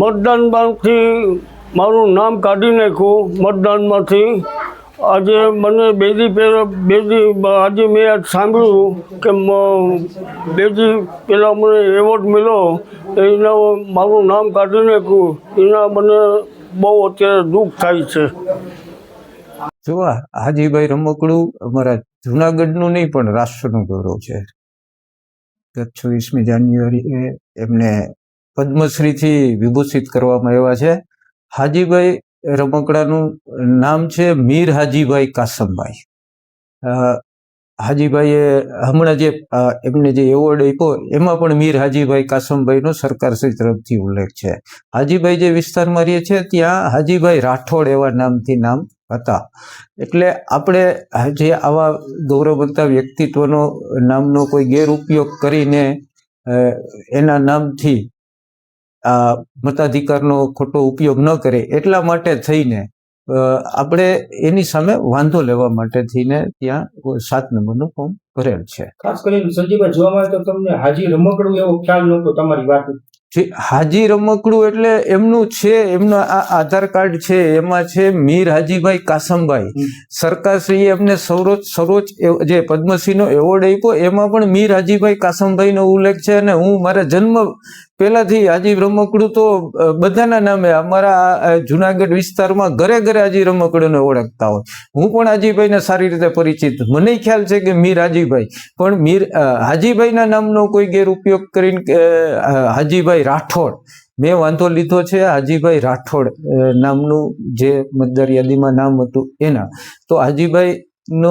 મતદાનમાંથી મારું નામ કાઢી નાખ્યું મતદાનમાંથી. આજે મને બેદી પહેર બેદી, આજે મેં આજ સાંભળ્યું કે બેદી પહેલાં મને એવોર્ડ મળ્યો, એના મારું નામ કાઢી નાખ્યું, એના મને બહુ અત્યારે દુઃખ થાય છે. જોવા હાજીભાઈ રમકડું અમારા જુનાગઢનું નહીં, પણ રાષ્ટ્રનું ગૌરવ છે. ગત છવ્વીસમી જાન્યુઆરીએ એમને પદ્મશ્રીથી વિભૂષિત કરવામાં આવ્યા છે. હાજીભાઈ રમકડાનું નામ છે મીર હાજીભાઈ કાસમભાઈ. હાજીભાઈએ હમણાં જે એમને જે એવોર્ડ આપ્યો, એમાં પણ મીર હાજીભાઈ કાસમભાઈનો સરકારશ્રી તરફથી ઉલ્લેખ છે. હાજીભાઈ જે વિસ્તારમાં રહે છે, ત્યાં હાજીભાઈ રાઠોડ એવા નામથી નામ હતા. એટલે આપણે જે આવા ગૌરવવંતા વ્યક્તિત્વનો, નામનો કોઈ ગેરઉપયોગ કરીને એના નામથી મતાધિકારનો ખોટો ઉપયોગ ન કરે એટલા માટે થઈને આપણે એની સામે વાંધો લેવા માટે થઈને ત્યાં સાત નંબરનું ફોર્મ ભરેલ છે. ખાસ કરીને સંજીવભાઈ જોવામાં આવે તો તમને હાજી રમકડું એવો ખ્યાલ નહોતો તમારી વાત જે હાજી રમકડું એટલે એમનું છે એમનું આ આધાર કાર્ડ છે એમાં છે મીર હાજીભાઈ કાસમભાઈ. સરકારશ્રીએ એમને સર્વોચ્ચ સર્વોચ્ચ જે પદ્મશ્રીનો એવોર્ડ આપ્યો એમાં પણ મીર હાજીભાઈ કાસમભાઈનો ઉલ્લેખ છે અને હું મારા જન્મ પહેલાથી હાજી રમકડું તો બધાના નામે અમારા જુનાગઢ વિસ્તારમાં ઘરે ઘરે હાજી રમકડુંને ઓળખતા હોય. હું પણ હાજીભાઈને સારી રીતે પરિચિત. મને ખ્યાલ છે કે મીર હાજીભાઈ. પણ મીર હાજીભાઈના નામનો કોઈ ગેરઉપયોગ કરીને અ, હાજીભાઈ રાઠોડ. મેં વાંધો લીધો છે હાજીભાઈ રાઠોડ નામનું જે મતદાર યાદીમાં નામ હતું એના. તો હાજીભાઈ નો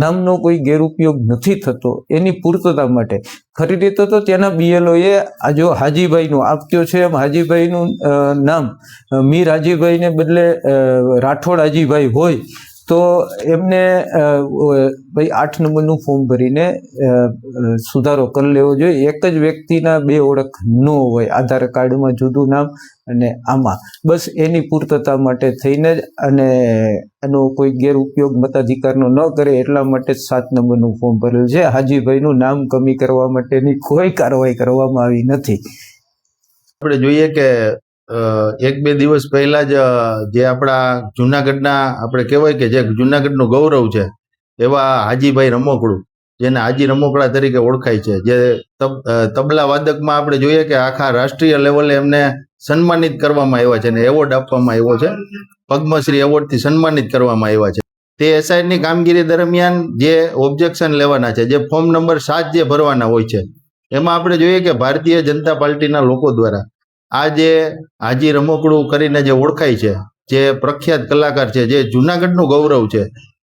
નામનો કોઈ ગેરઉપયોગ નથી થતો એની પૂર્તતા માટે. ખરી રીતે તો ત્યાંના બીએલઓએ આ જો હાજીભાઈનું આપ્યો છે. એમ હાજીભાઈનું નામ મીર હાજીભાઈને બદલે રાઠોડ હાજીભાઈ હોય તો એમને ભાઈ આઠ નંબરનું ફોર્મ ભરીને સુધારો કરી લેવો જોઈએ. એક જ વ્યક્તિના બે ઓળખ ન હોય આધાર કાર્ડમાં જુદું નામ અને આમાં. બસ એની પૂર્તતા માટે થઈને જ અને એનો કોઈ ગેરઉપયોગ મતાધિકારનો ન કરે એટલા માટે જ સાત નંબરનું ફોર્મ ભરેલું છે. હાજીભાઈનું નામ કમી કરવા માટેની કોઈ કાર્યવાહી કરવામાં આવી નથી. આપણે જોઈએ કે એક બે દિવસ પહેલા જ જે આપણા જુનાગઢના, આપણે કહેવાય કે જે જુનાગઢનું ગૌરવ છે, એવા હાજીભાઈ રમોકડું, જેને હાજી રમોકડા તરીકે ઓળખાય છે, જે તબ- તબલા વાદકમાં આપણે જોઈએ કે આખા રાષ્ટ્રીય લેવલે એમને સન્માનિત કરવામાં આવ્યા છે અને એવોર્ડ આપવામાં આવ્યો છે. પદ્મશ્રી એવોર્ડથી સન્માનિત કરવામાં આવ્યા છે. તે એસઆઈની કામગીરી દરમિયાન જે ઓબ્જેક્શન લેવાના છે, જે ફોર્મ નંબર સાત જે ભરવાના હોય છે, એમાં આપણે જોઈએ કે ભારતીય જનતા પાર્ટીના લોકો દ્વારા આ જે હાજી રમકડું કરીને જે ઓળખાય છે, જે પ્રખ્યાત કલાકાર છે, જે જુનાગઢનું ગૌરવ છે,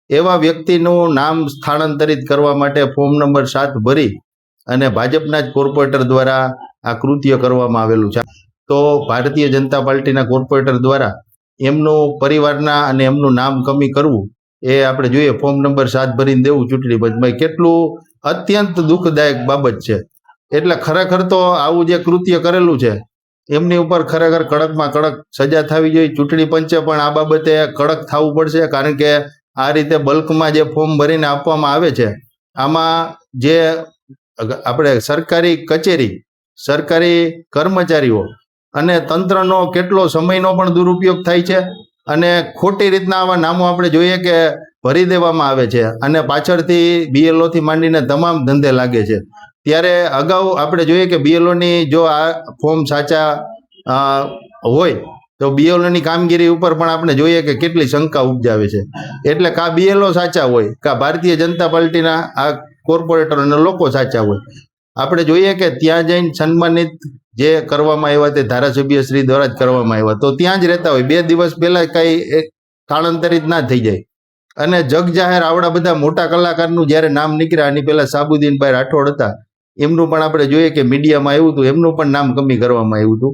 એવા વ્યક્તિનું નામ સ્થાનાંતરિત કરવા માટે ફોર્મ નંબર સાત ભરી અને ભાજપના જ કોર્પોરેટર દ્વારા આ કૃત્ય કરવામાં આવેલું છે. તો ભારતીય જનતા પાર્ટીના કોર્પોરેટર દ્વારા એમનું પરિવારના અને એમનું નામ કમી કરવું એ આપણે જોઈએ. ફોર્મ નંબર સાત ભરીને દેવું ચૂંટણી પંચમાં. કેટલું અત્યંત દુઃખદાયક બાબત છે. એટલે ખરેખર તો આવું જે કૃત્ય કરેલું છે એમની ઉપર ખરેખર કડકમાં કડક સજા થવી જોઈએ. ચૂંટણી પંચે પણ આ બાબતે કડક થવું પડશે, કારણ કે આ રીતે બલ્કમાં જે ફોર્મ ભરીને આપવામાં આવે છે, આમાં જે આપણે સરકારી કચેરી, સરકારી કર્મચારીઓ અને તંત્રનો કેટલો સમયનો પણ દુરુપયોગ થાય છે અને ખોટી રીતના આવા નામો આપણે જોઈએ કે ભરી દેવામાં આવે છે અને પાછળથી બીએલઓથી માંડીને તમામ ધંધે લાગે છે. ત્યારે અગાઉ આપણે જોઈએ કે બીએલઓની જો આ ફોર્મ સાચા હોય, તો બીએલઓની કામગીરી ઉપર પણ આપણે જોઈએ કે કેટલી શંકા ઉપજાવે છે. એટલે કા બીએલઓ સાચા હોય, કા ભારતીય જનતા પાર્ટીના આ કોર્પોરેટર અને લોકો સાચા હોય. આપણે જોઈએ કે ત્યાં જઈને સન્માનિત જે કરવામાં આવ્યા તે ધારાસભ્ય શ્રી દ્વારા જ કરવામાં આવ્યા. તો ત્યાં જ રહેતા હોય. બે દિવસ પહેલાં કંઈ સ્થળાંતરિત ના થઈ જાય. અને જગ જાહેર આવડા બધા મોટા કલાકારનું જ્યારે નામ નીકળ્યા એની પહેલાં સાબુદ્દીનભાઈ રાઠોડ હતા. એમનું પણ આપણે જોઈએ કે મીડિયામાં આવ્યું હતું, એમનું પણ નામ કમી કરવામાં આવ્યું હતું.